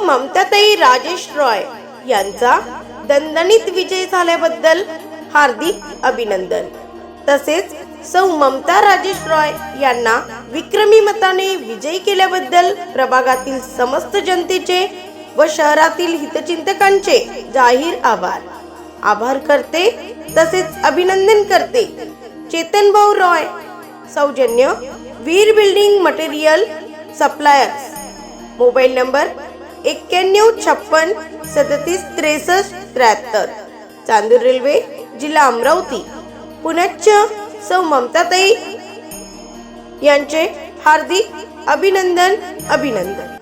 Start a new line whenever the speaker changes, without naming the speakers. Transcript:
ममताताई राजेश रॉय यांचा दणदणीत विजय झाल्याबद्दल हार्दिक अभिनंदन. तसेच सौ ममता राजेश रॉय यांना विक्रमी मताने विजयी केल्याबद्दल प्रभागातील समस्त जनतेचे व शहरातील हितचिंतकांचे जाहीर आभार. आभार करते तसेच अभिनंदन करते. चेतन भाऊ रॉय सौजन्य Veer building material suppliers. Mobile number एक्क्याण्णव छप्पन सदतीस त्रेसष्ट त्र्याहत्तर. चांदूर रेल्वे जिल्हा अमरावती. पुनच्च सौ ममताताई यांचे हार्दिक अभिनंदन अभिनंदन.